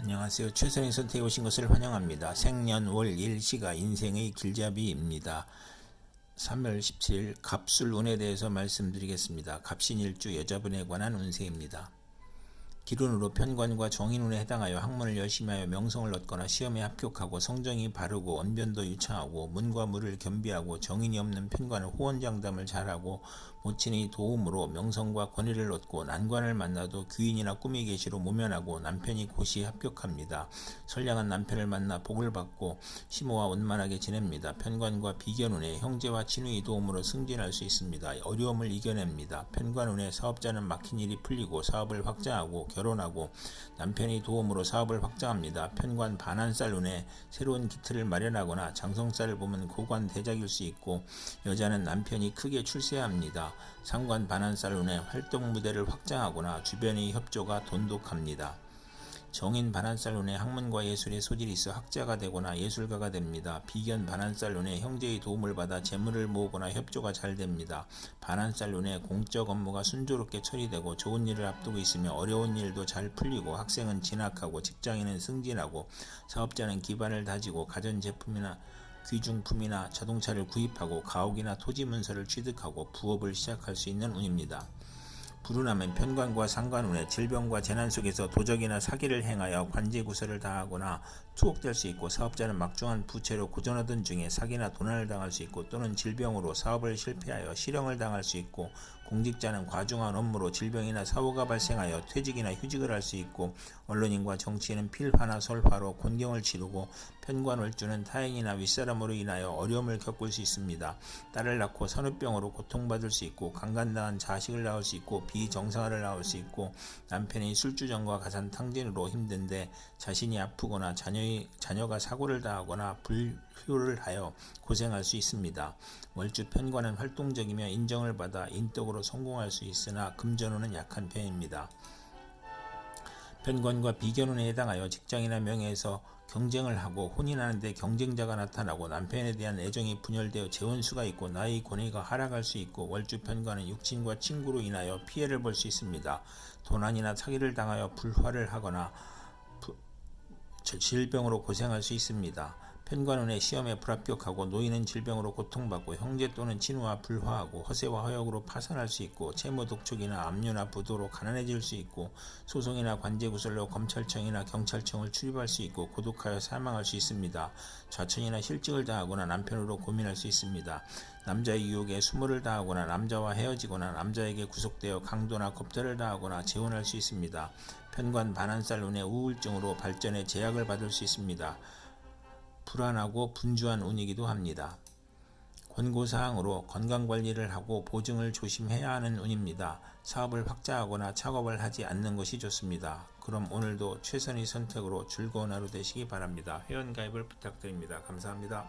안녕하세요. 최선의 선택에 오신 것을 환영합니다. 생년월 일시가 인생의 길잡이입니다. 3월 17일 갑술 운에 대해서 말씀드리겠습니다. 갑신일주 여자분에 관한 운세입니다. 기론으로 편관과 정인운에 해당하여 학문을 열심히 하여 명성을 얻거나 시험에 합격하고 성정이 바르고 언변도 유창하고 문과 무를 겸비하고 정인이 없는 편관은 호언장담을 잘하고 모친의 도움으로 명성과 권위를 얻고 난관을 만나도 귀인이나 꿈이 계시로 모면하고 남편이 고시 합격합니다. 선량한 남편을 만나 복을 받고 심호와 원만하게 지냅니다. 편관과 비견운에 형제와 친구의 도움으로 승진할 수 있습니다. 어려움을 이겨냅니다. 편관운에 사업자는 막힌 일이 풀리고 사업을 확장하고 결혼하고 남편의 도움으로 사업을 확장합니다. 편관 반한살 운에 새로운 기틀을 마련하거나 장성살을 보면 고관 대작일 수 있고 여자는 남편이 크게 출세합니다. 상관 반한살 운에 활동 무대를 확장하거나 주변의 협조가 돈독합니다. 정인 운에 학문과 예술에 소질이 있어 학자가 되거나 예술가가 됩니다. 비견 운에 형제의 도움을 받아 재물을 모으거나 협조가 잘 됩니다. 운에 공적 업무가 순조롭게 처리되고 좋은 일을 앞두고 있으며 어려운 일도 잘 풀리고 학생은 진학하고 직장인은 승진하고 사업자는 기반을 다지고 가전제품이나 귀중품이나 자동차를 구입하고 가옥이나 토지 문서를 취득하고 부업을 시작할 수 있는 운입니다. 불운하면 편관과 상관운에 질병과 재난 속에서 도적이나 사기를 행하여 관제 구설을 당하거나 투옥될 수 있고 사업자는 막중한 부채로 고전하던 중에 사기나 도난을 당할 수 있고 또는 질병으로 사업을 실패하여 실형을 당할 수 있고 공직자는 과중한 업무로 질병이나 사고가 발생하여 퇴직이나 휴직을 할 수 있고 언론인과 정치인은 필화나 설화로 곤경을 치르고 편관월주는 타인이나 윗사람으로 인하여 어려움을 겪을 수 있습니다. 딸을 낳고 산후병으로 고통받을 수 있고 강간당한 자식을 낳을 수 있고 비정상화를 낳을 수 있고 남편이 술주정과 가산 탕진으로 힘든데 자신이 아프거나 자녀가 사고를 당하거나 불 효를 하여 고생할 수 있습니다. 월주 편관은 활동적이며 인정을 받아 인덕으로 성공할 수 있으나 금전운은 약한 편입니다. 편관과 비견운에 해당하여 직장이나 명예에서 경쟁을 하고 혼인하는데 경쟁자가 나타나고 남편에 대한 애정이 분열되어 재혼수가 있고 나의 권위가 하락할 수 있고 월주 편관은 육친과 친구로 인하여 피해를 볼 수 있습니다. 도난이나 사기를 당하여 불화를 하거나 질병으로 고생할 수 있습니다. 편관운의 시험에 불합격하고 노인은 질병으로 고통받고 형제 또는 친구와 불화하고 허세와 허역으로 파산할 수 있고 채무 독촉이나 압류나 부도로 가난해질 수 있고 소송이나 관제구설로 검찰청이나 경찰청을 출입할 수 있고 고독하여 사망할 수 있습니다. 좌천이나 실직을 당하거나 남편으로 고민할 수 있습니다. 남자의 유혹에 수모를 당하거나 남자와 헤어지거나 남자에게 구속되어 강도나 겁탈을 당하거나 재혼할 수 있습니다. 편관 반한살 운의 우울증으로 발전에 제약을 받을 수 있습니다. 불안하고 분주한 운이기도 합니다. 권고사항으로 건강관리를 하고 보증을 조심해야 하는 운입니다. 사업을 확장하거나 작업을 하지 않는 것이 좋습니다. 그럼 오늘도 최선의 선택으로 즐거운 하루 되시기 바랍니다. 회원가입을 부탁드립니다. 감사합니다.